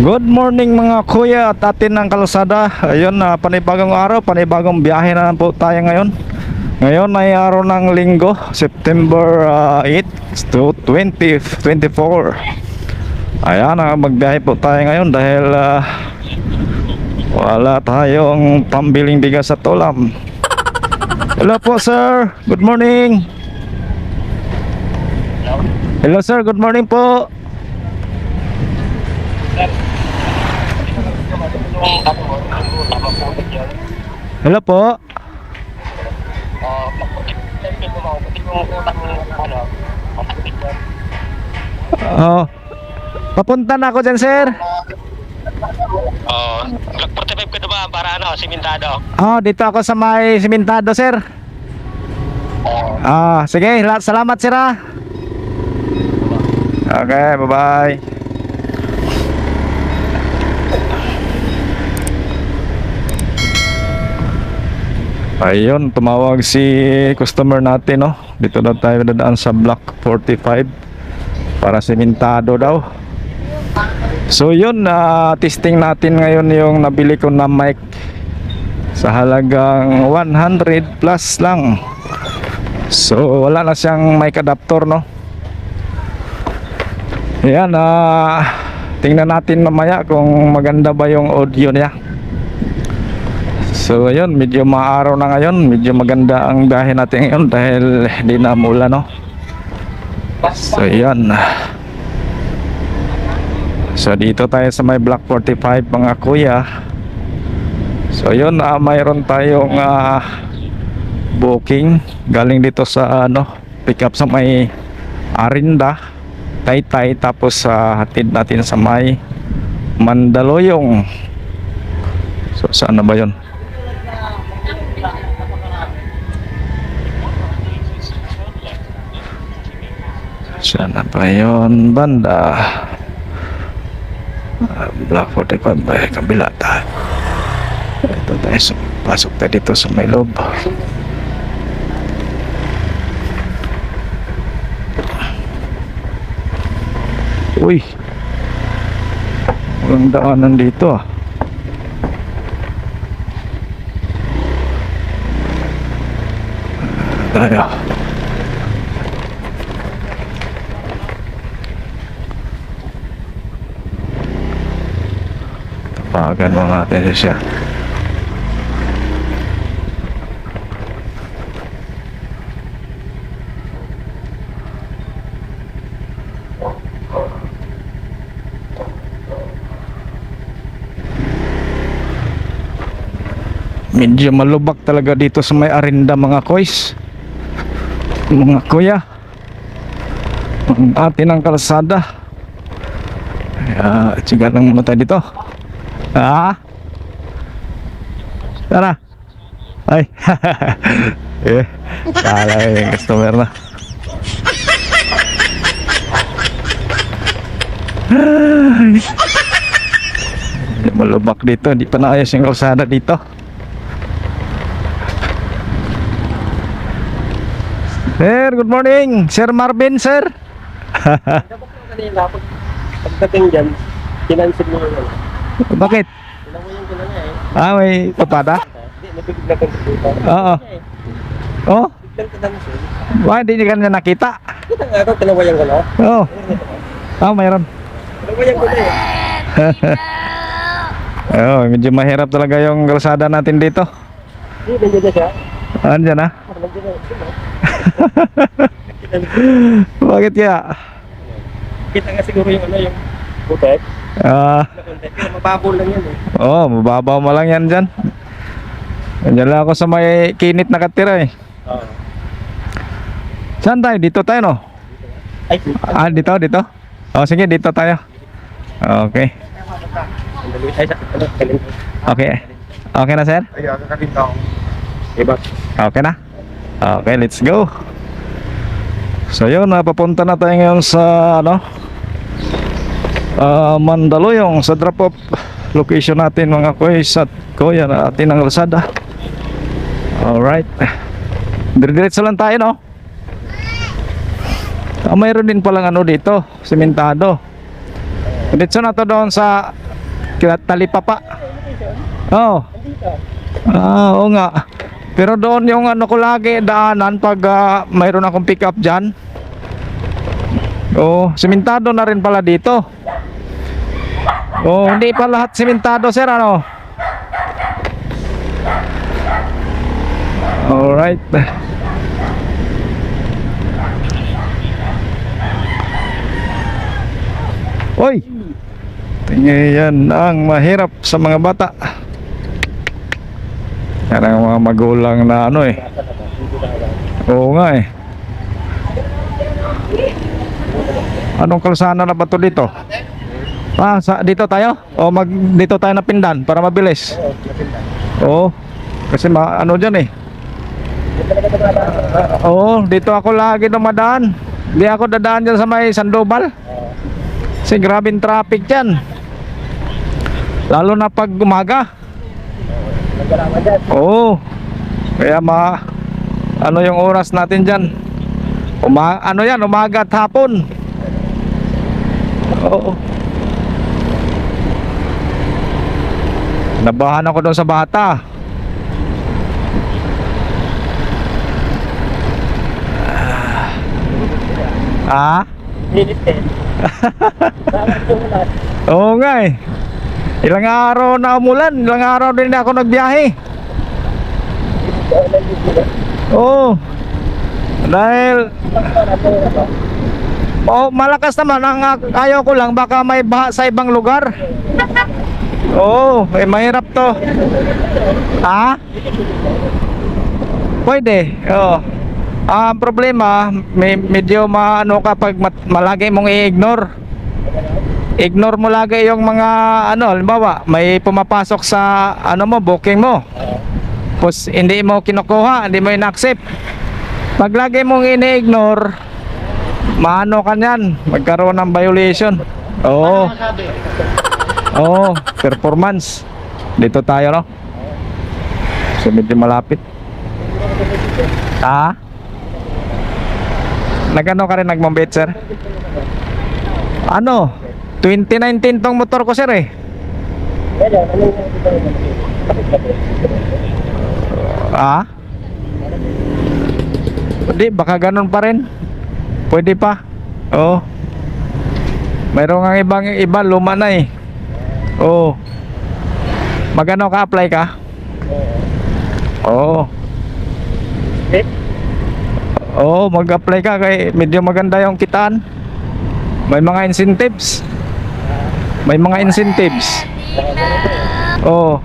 Good morning mga kuya at atin ng kalsada. Ayun, na panibagong araw, panibagong biyahe na po tayo ngayon. Ngayon ay araw ng linggo, September ah, 8 to 2024 Ayan, ah, magbiyahe po tayo ngayon dahil ah, wala tayong pambiling bigas at ulam. Hello po sir, good morning. Hello sir, good morning po. Hello po Oh. Papunta na ako dyan, sir. Oh, Glock 45 ka na ba para ano, simentado? Oh, dito ako sa may simentado, sir. Ah, sige, la- salamat, sir. ah. Okay, bye-bye. Ayun, tumawag si customer natin, no? Dito na tayo dadaan sa block 45 para simentado daw. So yun, na testing natin ngayon yung nabili ko na mic sa halagang 100 plus lang. So wala na siyang mic adapter no. Yan, ah tingnan natin mamaya kung maganda ba yung audio niya. So ayun, medyo maaraw na ngayon, medyo maganda ang biyahe natin ngayon dahil di na mula no. So yan. So dito tayo sa may block 45 mga kuya. So yun, ah, mayroon tayong ah, booking galing dito sa ano, pick up sa may Arinda, Taytay tapos sa hatid natin sa may Mandaluyong. So saan na ba 'yon? Saan na ba 'yon, banda? Ah, Block 45 ba? Kabila tayo. Ito tayo. So, pasok tayo dito sa may loob. Uy. Walang daanan dito ah. Tayo. Tapagan mo natin siya. Medyo malubak talaga dito sa may arinda mga koys. Mga kuya. Ang atin ang kalsada. Kaya, tsiga lang muna tayo dito. Ah? Tara. Ay. eh, kala yung customer na. Ay. Malubak dito, hindi pa naayos yung kalsada dito. Sir, good morning. Sir Marvin, sir. Kanina, pag, pagdating dyan, kinansin mo ano. Bakit? Ah, may papada? Oo. Oh, why hindi niya kanina nakita? Ako, tinawayan ko na. Oo. Oh. mayroon. Tinawayan ko na eh. Oh, medyo mahirap talaga yung kalsada natin dito. Hindi, nandiyan na siya. Andiyan na. Ah, Nandiyan na. Bakit kaya? Kita nga siguro yung ano, yung putek. Ah, mababol lang yan eh. oh, mababaw mo lang yan dyan. Andiyan lang ako sa may kinit nakatira eh. Oo. Saan tayo? Dito tayo no? Ay, Ah, dito, dito. Oh, sige, dito tayo. Okay. Okay. Okay na, sir? Okay na? Okay, let's go. So yun, napapunta na tayo ngayon sa ano? Ah, Mandaluyong sa drop off location natin mga kuys at kuya na atin ang Lazada. Alright. Dire-diretso lang tayo no? Ah, mayroon din palang ano dito, simentado. Diretso na to doon sa talipapa. Oh. Ah, oo nga. Pero doon yung ano ko lagi daanan pag ah, mayroon akong pick up dyan. Oh, simentado na rin pala dito. Oh, hindi pa lahat simentado, sir, ano? Alright. Oy! Tingnan ang mahirap sa mga bata. Yan ang mga magulang na ano eh. Oo nga eh. Anong kalsana na ba to dito? Ah, sa, dito tayo? O mag dito tayo na pindan para mabilis? Oo. Kasi ma, ano dyan eh. Oo, dito ako lagi dumadaan. Di ako dadaan dyan sa may Sandoval. Kasi grabing traffic dyan. Lalo na pag umaga. Oo. Kaya ma ano yung oras natin diyan? Uma ano yan, umaga at hapon. Oo. Nabahan ako doon sa bata. Ah? Bakit umulan? Oo nga eh. Ilang araw na umulan, ilang araw din ako nagbiyahe. Oo. Dahil Ano po? Oh, malakas naman ang ayaw ko lang baka may baha sa ibang lugar. Oo, eh, mahirap to. Ha? Pwede. Oo. Ah, ang problema, may medyo maano kapag mat- malagi mong i-ignore. Ignore mo lagi yung mga ano, halimbawa, may pumapasok sa ano mo, booking mo. Tapos hindi mo kinukuha, hindi mo in-accept. Pag lagi mong ini-ignore, maano ka niyan, magkaroon ng violation. Oo. Oo, performance. Dito tayo, no? So, medyo malapit. Ha? Nagano ka rin nagmambit, sir? Ano? 2019 tong motor ko, sir, eh. Ha? Hindi, baka ganun pa rin. Pwede pa. Oo. Mayroon nga ibang iba, luma na eh. Oo. Magano ka apply ka? Oo. Eh? Oo, mag-apply ka kay medyo maganda yung kitaan. May mga incentives. May mga incentives. Oo.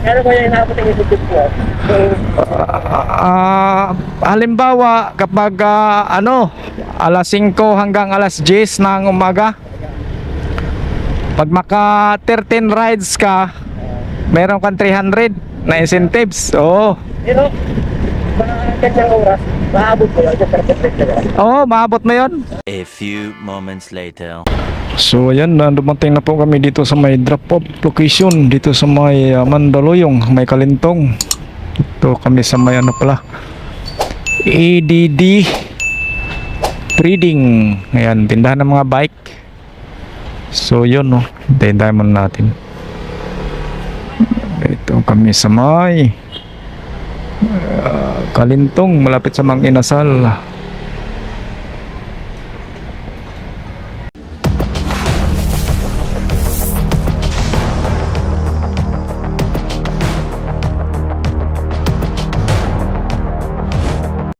Kaya ko yung inabot yung isip ko. So, Ah, halimbawa kapag ah, ano alas 5 hanggang alas 10 ng umaga pag maka 13 rides ka meron kang 300 na incentives. Oo. Pero, mga kanyang oras, maabot ko na oo maabot mo yon A few moments later. so ayan dumating na po kami dito sa may drop off location dito sa may ah, Mandaluyong may Kalintong. Ito kami sa may ano pala ADD Trading. Ayan tindahan ng mga bike so yun no? Tindahan muna natin. Ito kami sa may ah, Kalintong malapit sa Mang Inasal